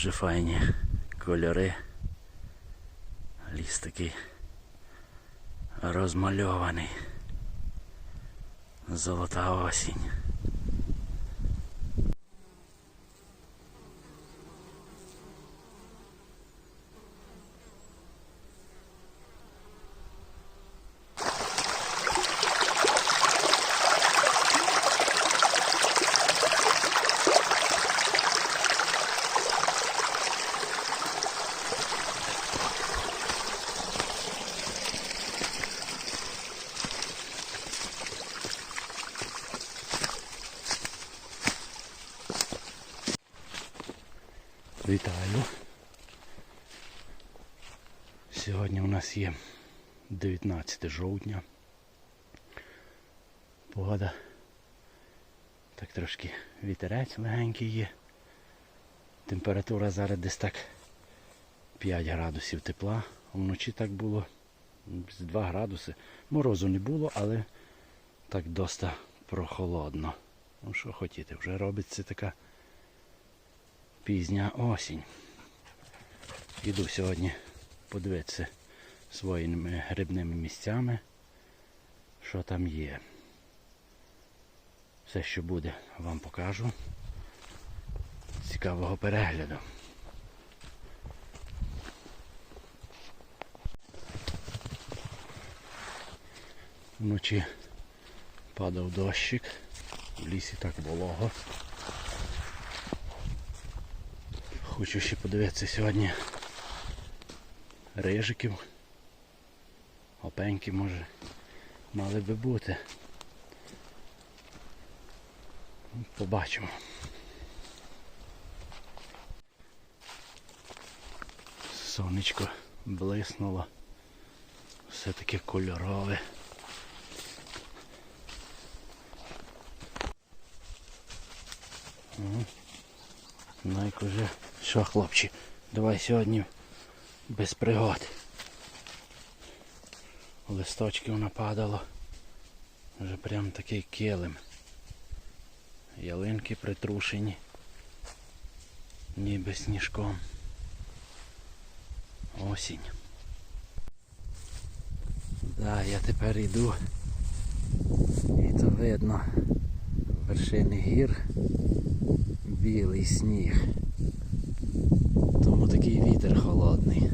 Дуже файні кольори. Ліс такий розмальований. Золота осінь. Вітаю. Сьогодні у нас є 19 жовтня. Погода. Так трошки вітерець легенький є. Температура зараз десь так 5 градусів тепла. Вночі так було 2 градуси. Морозу не було, але так доста прохолодно. Ну що хотіти, вже робиться така пізня осінь. Іду сьогодні подивитися своїми грибними місцями, що там є. Все, що буде, вам покажу. Цікавого перегляду. Вночі падав дощик, в лісі так волого. Хочу ще подивитися сьогодні рижиків. Опеньки може мали би бути. Побачимо. Сонечко блиснуло. Все таке кольорове. Ага. Найк уже. Що, хлопці, давай сьогодні без пригод. Листочків нападало. Вже прям такий килим. Ялинки притрушені. Ніби сніжком. Осінь. Да, я тепер йду. І то видно вершини гір. Білий сніг. Тому такий вітер холодний.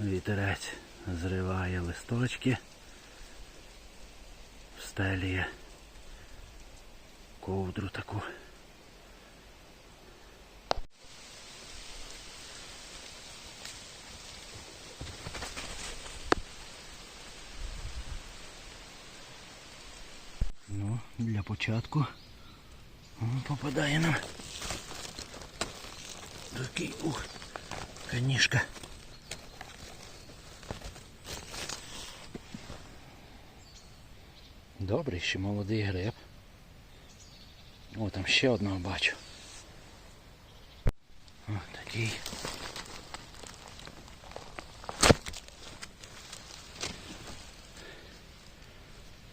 Вітерець зриває листочки, стеліє ковдру таку. Ну, для початку попадає нам такий ух, канішка. Добрий, ще молодий гриб. О, там ще одного бачу. О, такий.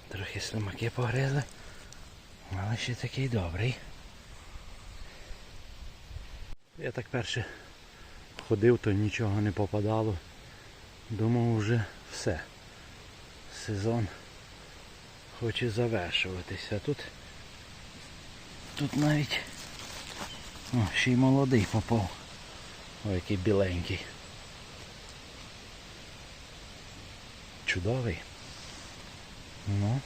Трохи слимаки погризли, але ще такий добрий. Я так перше ходив, то нічого не попадало. Думав вже все. Сезон хоче завершуватися. Тут тут навіть о, ще й молодий попав. Ой, який біленький. Чудовий. Ну,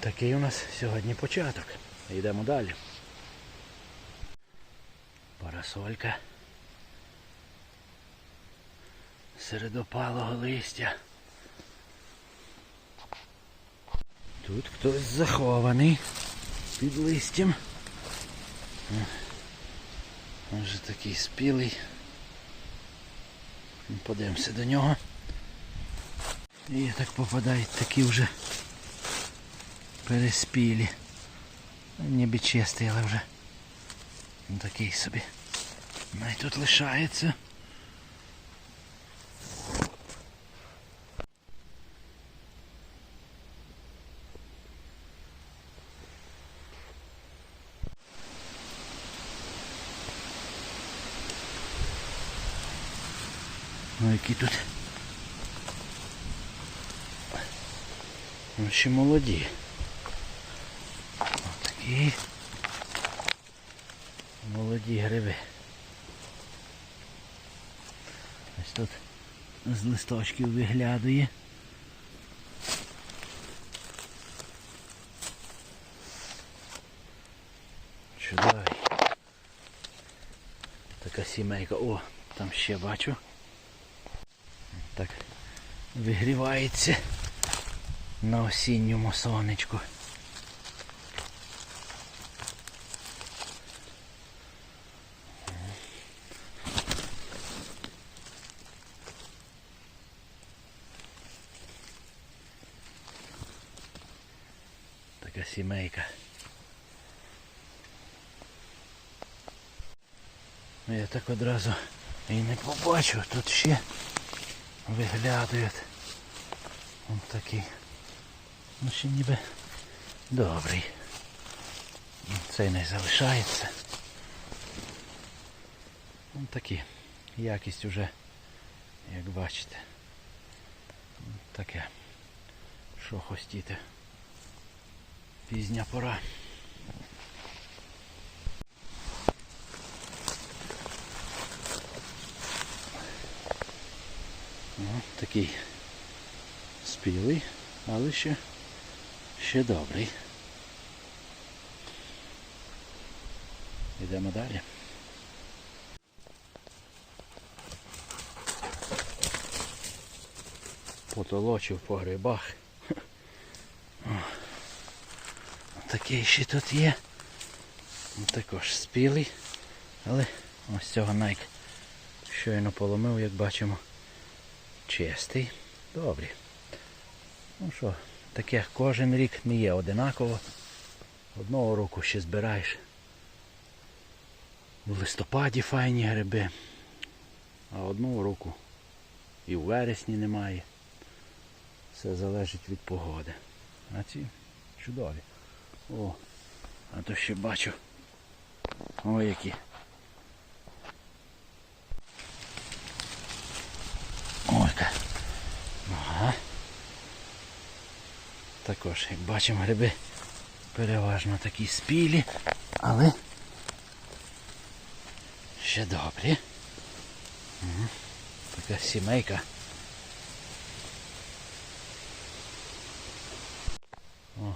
такий у нас сьогодні початок. Йдемо далі. Парасолька. Серед опалого листя. Тут хтось захований під листям. Може такий спілий. Подивимося до нього. І так попадають такі вже переспілі. Ніби чистий, але вже ну, такий собі. Най тут лишається. Ну які тут. Ну, ще молоді. Отакі. Молоді гриби. Ось тут з листочків виглядає. Чудовий. Така сімейка. О, там ще бачу. Так вигрівається на осінньому сонечку. Така сімейка. Ну, Я так одразу і не побачив, тут ще виглядають. Ось такий. Ну ще ніби добрий. Цей не залишається. Ось такі. Якість уже, як бачите. Таке. Що хостіти. Пізня пора. Ну, такий спілий, але ще, ще добрий. Йдемо далі. Потолочив по грибах. О, Такий ще тут є. Ну, Також спілий, але ось цього найк щойно поломив, як бачимо. Чистий. Добрий. Ну що, таке кожен рік не є одинаково. Одного року ще збираєш. В листопаді файні гриби, а одного року і в вересні немає. Все залежить від погоди. А ці чудові. О, а то ще бачу. О, які. Ой-ка. Ага. Також, як бачимо, гриби переважно такі спілі, але ще добрі. Угу. Така сімейка. О,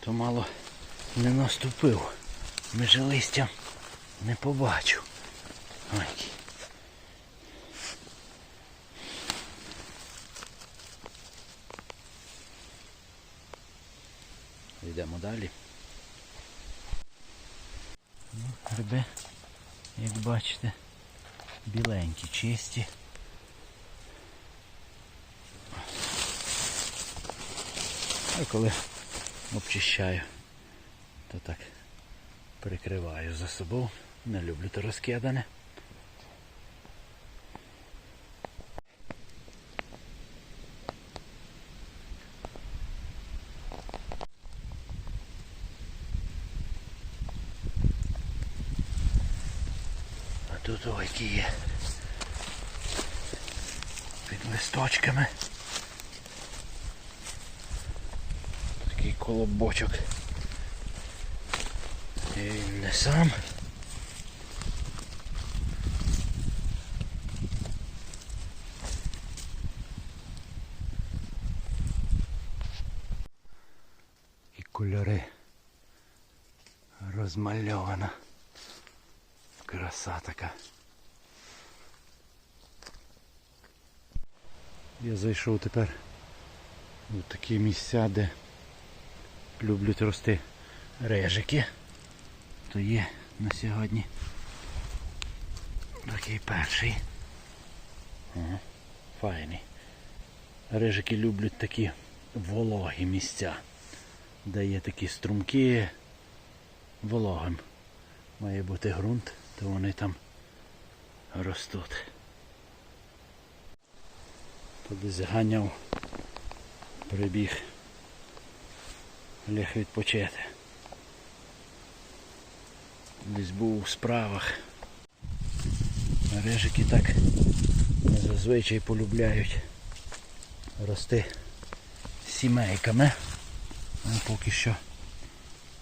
то мало не наступив. Між листям не побачив. Ой. Йдемо далі. Ну, гриби, як бачите, біленькі, чисті. А коли обчищаю, то так прикриваю за собою. Не люблю то розкидане. Тут які є. Під листочками. Такий колобочок. І він не сам. І кольори розмальована. Краса така. Я зайшов тепер у такі місця, де люблять рости режики. То є на сьогодні такий перший. Файний. Режики люблять такі вологі місця, де є такі струмки вологим. Має бути ґрунт, то вони там ростуть. Туди заганяв, прибіг, ліг відпочити. Десь був у справах. Режики так зазвичай полюбляють рости сімейками. Ну, поки що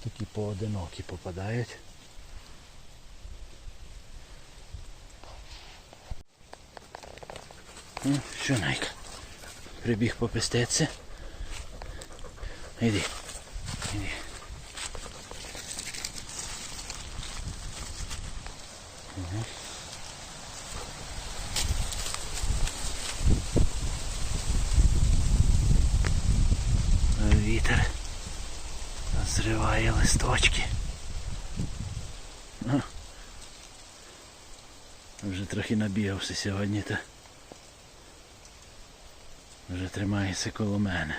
такі поодинокі попадають. Ну, що Найка? Прибіг попестеться. Іди. Іди. Вітер зриває листочки. Ну, вже трохи набігався сьогодні, та вже тримається коло мене.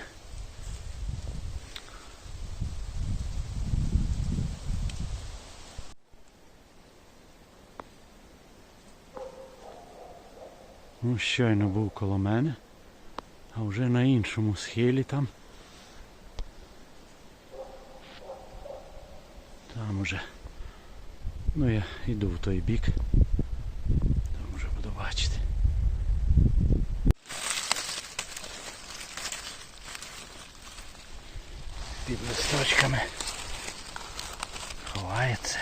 Ну, щойно був коло мене, а вже на іншому схилі там. Там уже. Ну я йду в той бік. Там вже буду бачити. Під листочками ховається.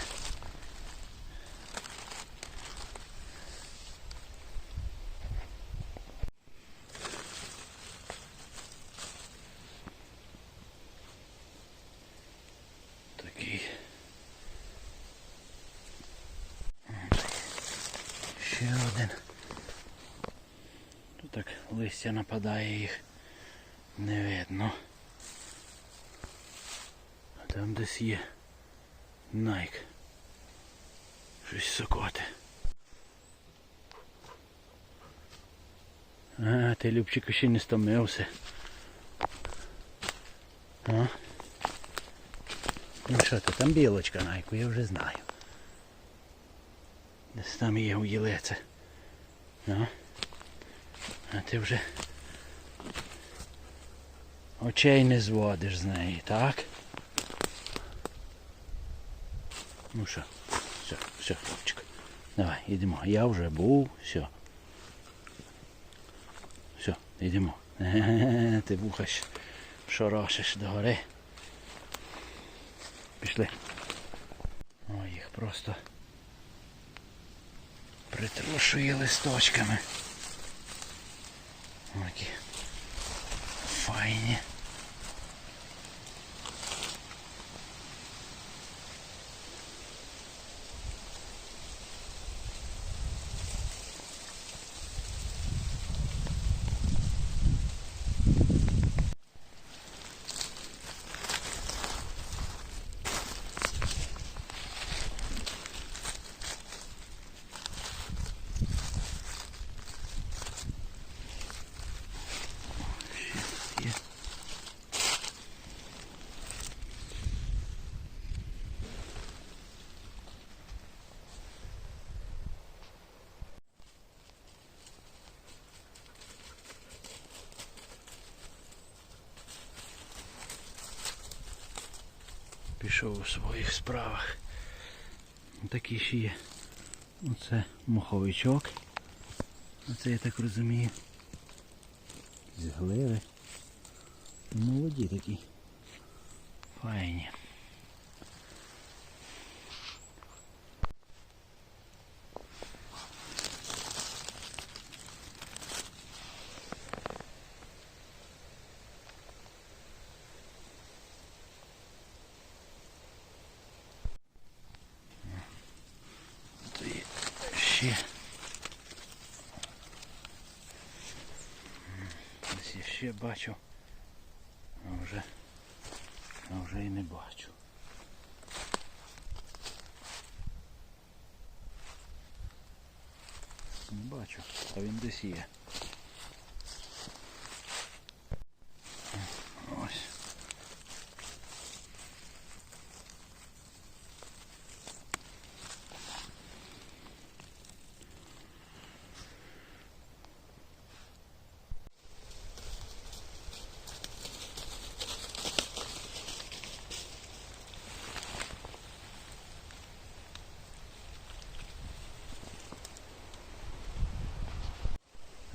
Такий. Ще один. Тут так листя нападає їх. Не видно. А там десь є найк. Щось сокоте. А, ти Любчику ще не стомився. А? Ну що ти, там білочка найку, я вже знаю. Десь там є у Єлеце. Ну. А ти вже очей не зводиш з неї, так? Ну що, все, все, хлопчик. Давай, йдемо. Я вже був, все. Все, йдемо. Ти вухаш, шорошиш до гори. Пішли. Ой, їх просто притрушує листочками. Такі файні. Пішов у своїх справах. Такий ще є. Оце моховичок. Оце я так розумію. З гливи. Молоді такі. Файні. Тут є ще. Ось я ще бачу. А вже, а вже і не бачу. Не бачу, а він десь є.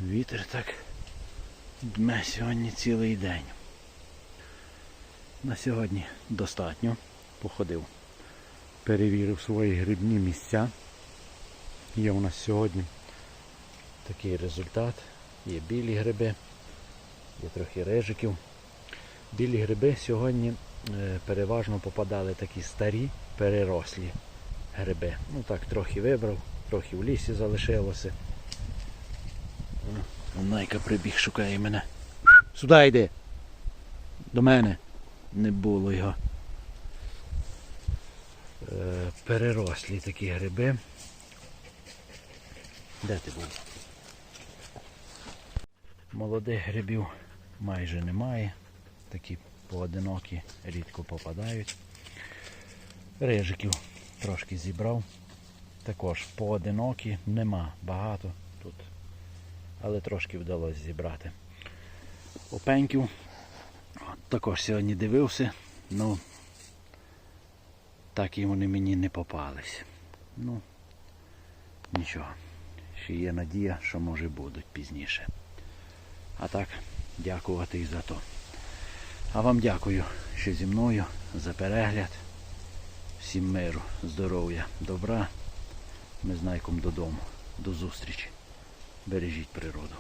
Вітер так дме сьогодні цілий день. На сьогодні достатньо. Походив. Перевірив свої грибні місця. Є у нас сьогодні такий результат. Є білі гриби, є трохи режиків. Білі гриби сьогодні е, переважно попадали такі старі, перерослі гриби. Ну так, трохи вибрав, трохи в лісі залишилося. Найка прибіг, шукає мене. Сюди йди. До мене. Не було його. Е, перерослі такі гриби. Де ти був? Молодих грибів майже немає. Такі поодинокі рідко попадають. Рижиків трошки зібрав. Також поодинокі, нема багато тут. Але трошки вдалося зібрати. Опеньків також сьогодні дивився, ну так і вони мені не попались. Ну, нічого. Ще є надія, що може будуть пізніше. А так, дякувати і за то. А вам дякую, що зі мною за перегляд. Всім миру, здоров'я, добра. Ми знайком додому. До зустрічі. Бережіть природу.